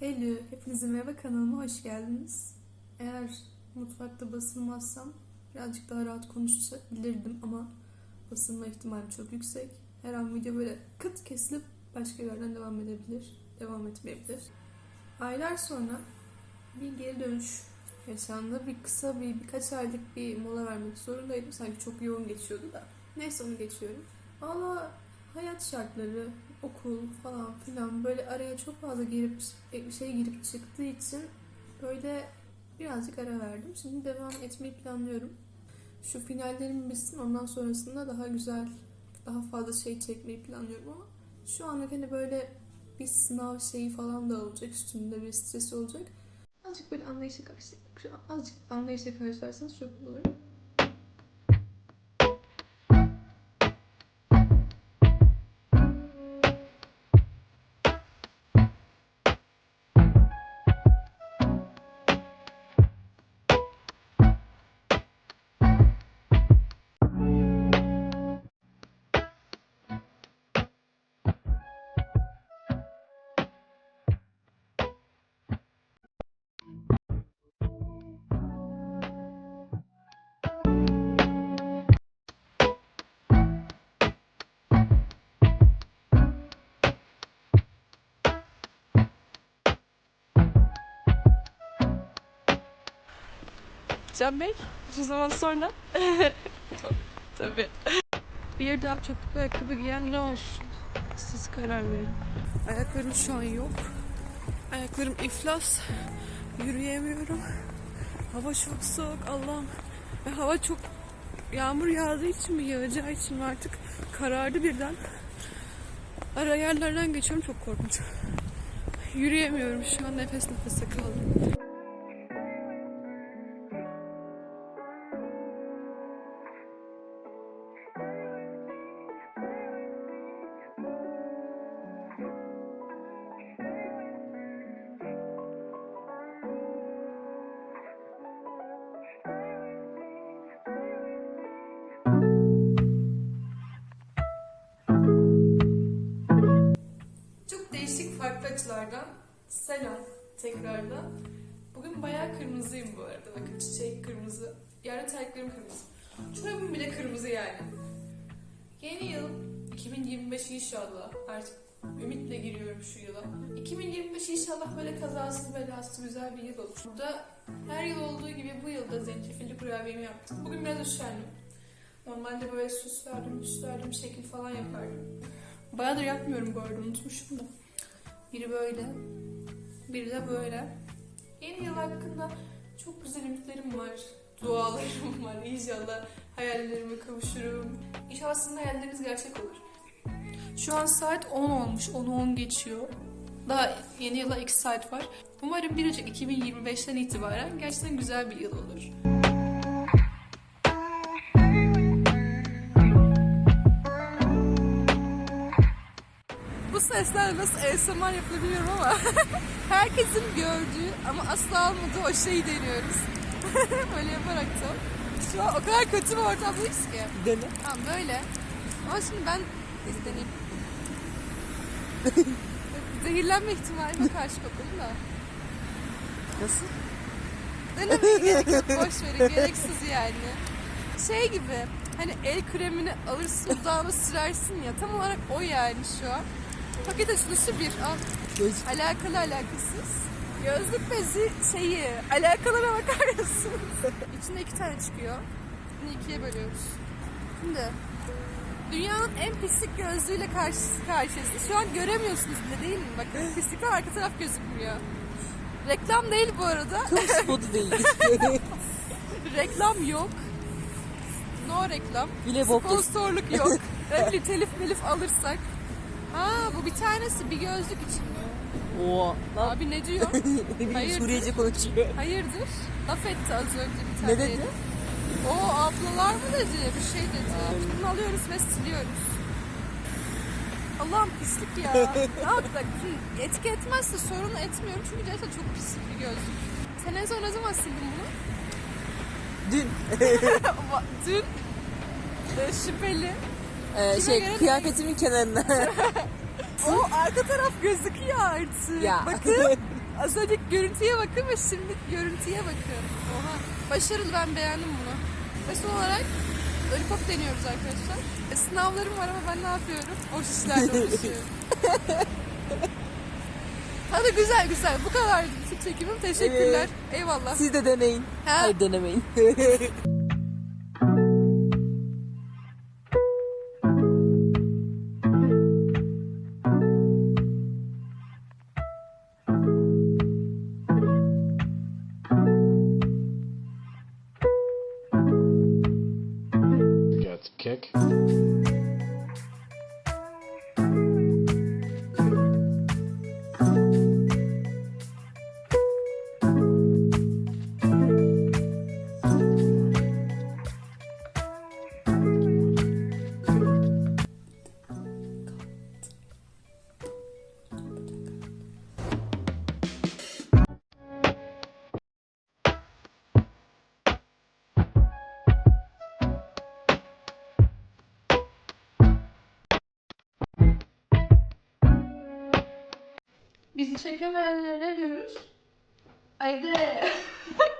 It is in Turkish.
Herkese merhaba kanalıma hoş geldiniz. Eğer mutfakta basılmazsam birazcık daha rahat konuşabilirdim ama basılma ihtimali çok yüksek. Her an video böyle kıt kesilip başka yerden devam edebilir, devam etmeyebilir. Aylar sonra bir geri dönüş yaşandı. Bir kısa bir birkaç aylık bir mola vermek zorundaydım. Sanki çok yoğun geçiyordu da. Neyse onu geçiyorum. Valla hayat şartları, okul falan filan böyle araya çok fazla girip şey girip çıktığı için böyle birazcık ara verdim. Şimdi devam etmeyi planlıyorum. Şu finallerim bitsin ondan sonrasında daha güzel, daha fazla şey çekmeyi planlıyorum ama şu anlık hani böyle bir sınav şeyi falan da olacak üstünde bir stres olacak. Azıcık böyle anlayışla karşı, azıcık anlayışla karşılarsanız çok olur. Can Bey, uzun zaman sonra. Tabii. Bir daha çöplük ayakkabı giyen ne olsun? Siz karar verin. Ayaklarım şu an yok. Ayaklarım iflas. Yürüyemiyorum. Hava çok soğuk Allah'ım. Ve hava çok yağmur yağdığı için mi yağacağı için mi artık karardı birden. Ara yerlerden geçiyorum çok korkunç. Yürüyemiyorum şu an nefes nefese kaldım. Açılardan selam tekrardan. Bugün bayağı kırmızıyım bu arada. Bakın çiçek kırmızı. Yarın terliklerim kırmızı. Çorabım bile kırmızı yani. Yeni yıl 2025 inşallah. Artık ümitle giriyorum şu yıla. 2025 inşallah böyle kazasız belasız güzel bir yıl olur. Burada her yıl olduğu gibi bu yılda zencefilli kurabiyemi yaptım. Bugün biraz üşendim. Normalde böyle süs verdim, süs verdim, şekil falan yapardım. Bayağıdır yapmıyorum bu arada unutmuşum da. Biri böyle, biri de böyle. Yeni yıl hakkında çok güzel ümitlerim var. Dualarım var. İnşallah hayallerime kavuşurum. İnşallah sizin hayalleriniz gerçek olur. Şu an saat 10 olmuş. 10'u 10 geçiyor. Daha yeni yıla 2 saat var. Umarım 1 Ocak 2025'ten itibaren gerçekten güzel bir yıl olur. Bu sesler nasıl ASMR yapılır bilmiyorum ama herkesin gördüğü ama asla almadığı o şeyi deniyoruz. böyle yaparak da. Şu an o kadar kötü bir ortamdayız ki. Dene. Tamam böyle. Ama şimdi ben deneyeyim. Zehirlenme ihtimalime karşı kokalım da. Nasıl? Denemeye gerek yok. Boş verin. Gereksiz yani. Şey gibi. Hani el kremini alırsın dudağına sürersin ya. Tam olarak o yani şu an. Paket açılışı bir. Al. Göz. Alakalı alakasız. Gözlük bezi şeyi. Alakalara bakar mısınız? İçinde iki tane çıkıyor. Bunu ikiye bölüyoruz. Şimdi dünyanın en pislik gözlüğüyle karşı karşıyasınız. Şu an göremiyorsunuz bile değil mi? Bakın pislik var arka taraf gözükmüyor. Reklam değil bu arada. Kamu spotu değil. Reklam yok. No reklam. Bile. Sponsorluk yok. Öyle telif melif alırsak. Aa bu bir tanesi bir gözlük için mi? Oo. Lan Abi ne diyor? ne Hayırdır? Suriyece konuşuyor. Hayırdır? Laf etti az önce bir Ne tane. dedi? O ablalar mı dedi? Bir şey dedi. Bunu alıyoruz ve siliyoruz. Allah'ım pislik ya. ne yaptık? Etki etmezse sorun etmiyorum çünkü gerçekten çok pis bir gözlük. Sen en son ne zaman sildin bunu? Dün Dün e, şüpheli. E, şey kıyafetimin kenarına. O arka taraf gözüküyor artık. ya. Bakın Az önceki görüntüye bakın ve şimdi görüntüye bakın. Oha. Başarılı ben beğendim bunu. Ve son olarak lollipop deniyoruz arkadaşlar. E, sınavlarım var ama ben ne yapıyorum? O işlerle uğraşıyorum. Hadi güzel güzel. Bu kadardı bütün çekimim. Teşekkürler. Eyvallah. Siz de deneyin. Ha? Hayır denemeyin. Çekemeyenlere? Haydi.